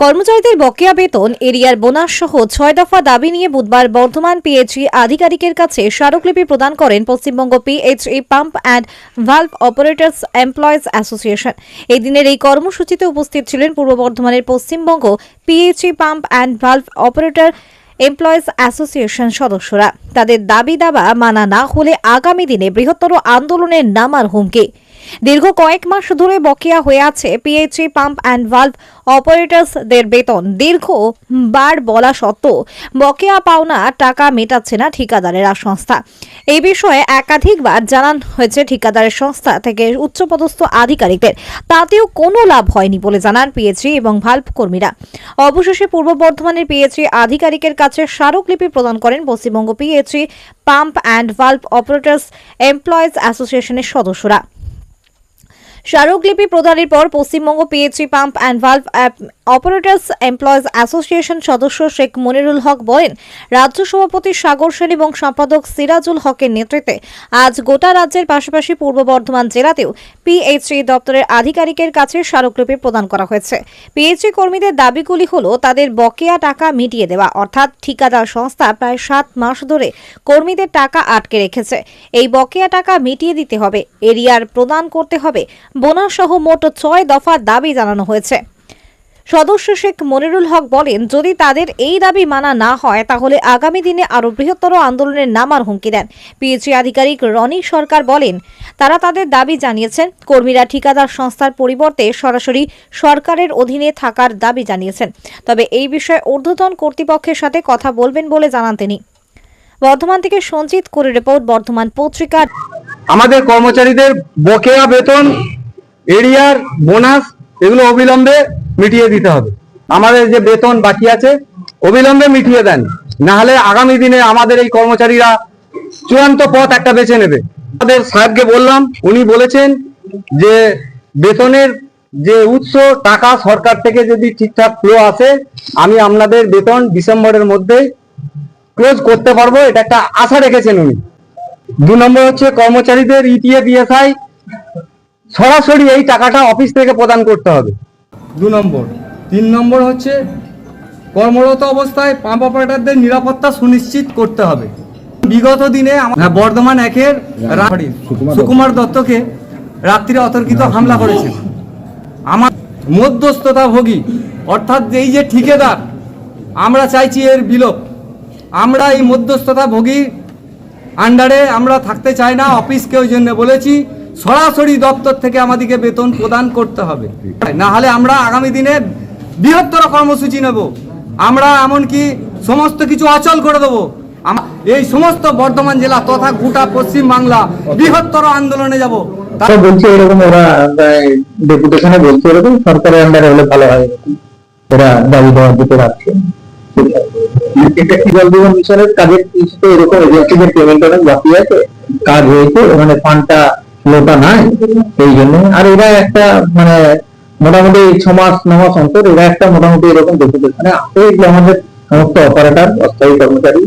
কর্মচারীদের বকেয়া বেতন, এরিয়ার বোনাস সহ ছয় দফা দাবি নিয়ে বুধবার বর্ধমান পিএইচই আধিকারিকের কাছে স্মারকলিপি প্রদান করেন Paschimbanga PHE pump and valve operators employees association. এই দিনের এই কর্মসূচিতে উপস্থিত ছিলেন পূর্ব বর্ধমানের Paschimbanga PHE pump and valve operator employees association সদস্যরা। তাদের দাবি দাবা মানা না হলে আগামী দিনে বৃহত্তর আন্দোলনের নামার হুমকি। দীর্ঘ কয়েক মাস ধরে বকেয়া হয়ে আছে পিএইচই পাম্প অ্যান্ড ভালভ অপারেটরসদের বেতন। দীর্ঘ বার বলা সত্ত্বেও বকেয়া পাওনা টাকা মেটাচ্ছে না ঠিকাদারেরা সংস্থা এই বিষয়ে একাধিকবার জানান হয়েছে ঠিকাদারের সংস্থা থেকে উচ্চপদস্থ আধিকারিকদের। তাতেও কোনো লাভ হয়নি বলে জানান পিএইচই এবং ভালভ কর্মীরা। অবশেষে পূর্ব বর্ধমানের পিএইচই আধিকারিকের কাছে স্মারকলিপি প্রদান করেন Paschimbanga PHE pump and valve operators employees অ্যাসোসিয়েশনের সদস্যরা। স্মারকলিপি প্রদানের পর Paschimbanga PHE pump and valve operators employees association সদস্য শেখ মনিরুল হক বলেন, রাজ্য সভাপতি সাগর সেন এবং সম্পাদক সিরাজুল হকের নেতৃত্বে আজ গোটা রাজ্যের পাশাপাশি পূর্ব বর্ধমান জেলাতেও পিএইচই দপ্তরের আধিকারিকের কাছে স্মারকলিপি প্রদান করা হয়েছে। পিএইচই কর্মীদের দাবিগুলি হল তাদের বকেয়া টাকা মিটিয়ে দেওয়া, অর্থাৎ ঠিকাদার সংস্থা প্রায় সাত মাস ধরে কর্মীদের টাকা আটকে রেখেছে। এই বকেয়া টাকা মিটিয়ে দিতে হবে, এরিয়ার প্রদান করতে হবে বোনাস সহ মোট ছয় দফা দাবি জানানো হয়েছে। সদস্য শেখ মনিরুল হক বলেন, যদি তাদের এই দাবি মানা না হয়, তাহলে আগামী দিনে আরও বৃহত্তর আন্দোলনের নামার হুমকি দেন। পিএইচি আধিকারিক রনি সরকার বলেন, তারা তাদের দাবি জানিয়েছেন, কর্মীরা ঠিকাদার সংস্থার পরিবর্তে সরাসরি সরকারের অধীনে থাকার দাবি জানিয়েছেন। তবে এই বিষয়ে ঊর্ধ্বতন কর্তৃপক্ষের সাথে কথা বলবেন বলে জানান তিনি। বর্ধমান থেকে সঞ্চিত করে রিপোর্ট, বর্ধমান পত্রিকার। আমাদের কর্মচারীদের বকেয়া বেতন এরিয়ার বোনাস এগুলো অবিলম্বে মিটিয়ে দিতে হবে। আমাদের যে বেতন বাকি আছে, অবিলম্বে মিটিয়ে দেন। না হলে আগামী দিনে আমাদের এই কর্মচারীরা চূড়ান্ত পথ একটা বেছে নেবে। আমাদের সাহেবকে বললাম, উনি বলেছেন যে বেতনের যে উৎস, টাকা সরকার থেকে যদি ঠিকঠাক ফ্লো আসে, আমি আপনাদের বেতন ডিসেম্বরের মধ্যে ক্লোজ করতে পারব, এটা একটা আশা রেখেছেন উনি। দু নম্বর হচ্ছে কর্মচারীদের E ইটিএ বিএসআই সরাসরি এই টাকাটা অফিস থেকে প্রদান করতে হবে। দু নম্বর। তিন নম্বর হচ্ছে কর্মরত অবস্থায় পাম্প অপারেটরদের নিরাপত্তা সুনিশ্চিত করতে হবে। বিগত দিনে হ্যাঁ, বর্ধমান একের সুকুমার দত্তকে রাত্রিরে অতর্কিত হামলা করেছে আমার মধ্যস্থতা ভোগী অর্থাৎ এই যে ঠিকাদার আমরা চাইছি এর বিলোপ। আমরা এই মধ্যস্থতা ভোগী আন্ডারে আমরা থাকতে চাই না অফিসকে ওই জন্য বলেছি সরাসরি দপ্তর থেকে আমাদেরকে বেতন প্রদান করতে হবে। না হলে আমরা আগামী দিনে বৃহত্তর কর্মসূচি নেব। আমরা এমনকি সমস্ত কিছু অচল করে দেবো। এই সমস্ত বর্ধমান জেলা তথা গোটা পশ্চিম বাংলা বৃহত্তর আন্দোলনে যাব। আছে, কাজ হয়েছে মানে ফান্ডটা লোটা নাই সেই জন্য। আর এরা একটা মানে মোটামুটি ছ মাস, ন মাস অন্তর এরা একটা মোটামুটি এরকম ডেপুটেশনে মানে আমাদের সমস্ত অপারেটার অস্থায়ী কর্মচারী।